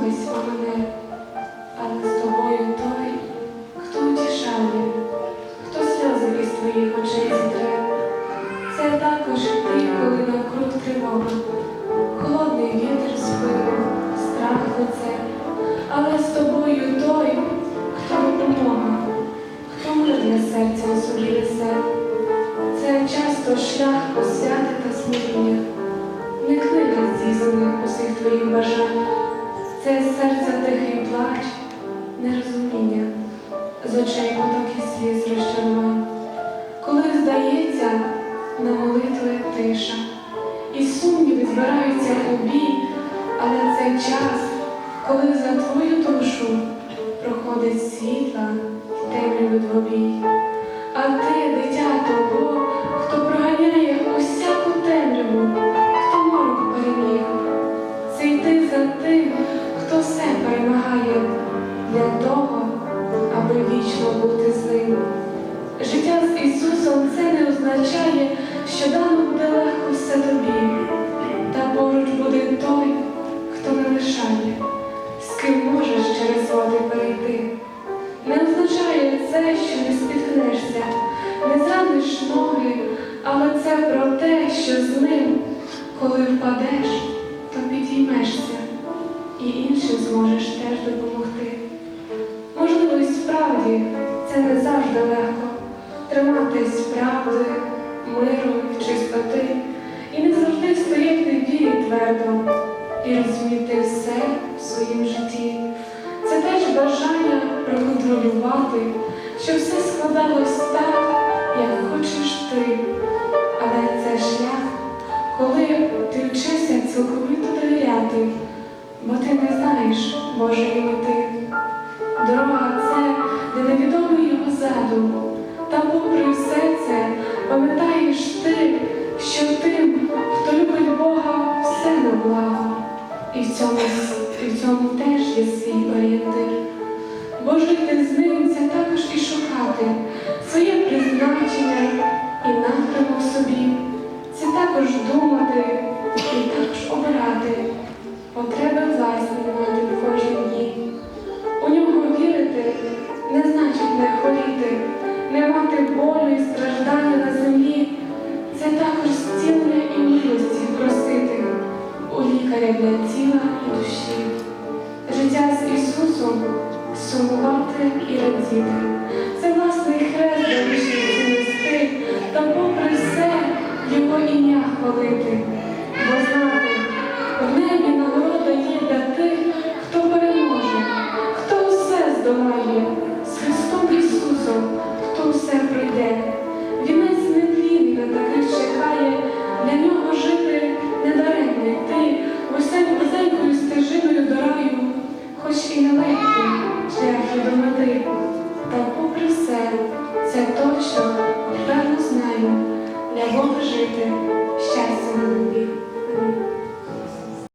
весь мене, але з тобою той, хто утішає, хто сльози із твоїх очей зітре. Це також ти, коли навкруг тривога, холодний вітер спину, страх лице, але з тобою той, хто допомога, хто мир для серця у собі несе. Це часто шлях посвяти та смирення, не книга здійснених усіх твоїх бажань, це серця тихий плач, нерозуміння, з очей потоки сліз розчарувань. Коли здається, на молитви тиша, і сумніви збираються у бій, але цей час, коли за твою душу проходить світла темряви двобій. Все перемагає для того, аби вічно бути з ним. Життя з Ісусом це не означає, що дано буде легко все тобі, та поруч буде той, хто не лишає, з ким можеш через води перейти. Не означає це, що не спіткнешся, не зраниш ноги, але це про те, що з ним, коли впадеш, то підіймешся і іншим зможеш теж допомогти. Можливо, і справді це не завжди легко триматись правди, миру і чистоти, і не завжди стояти вірі твердо і розуміти все в своїм житті. Це теж бажання проконтролювати, щоб все складалось так, як хочеш ти. Знаєш Божої мети. Дорога це, де невідомий його задум. Та попри все це, пам'ятаєш ти, що тим, хто любить Бога, все на благо. І в цьому, і в цьому теж є свій орієнтир. Бо жити з ним це також і шукати своє призначення і напрямок собі. Це також думати З Ісусом сумувати і радіти. Це власний хрест вирішив занести, нести, та попри все Його ім'я хвалити. дай Бог жити щастя.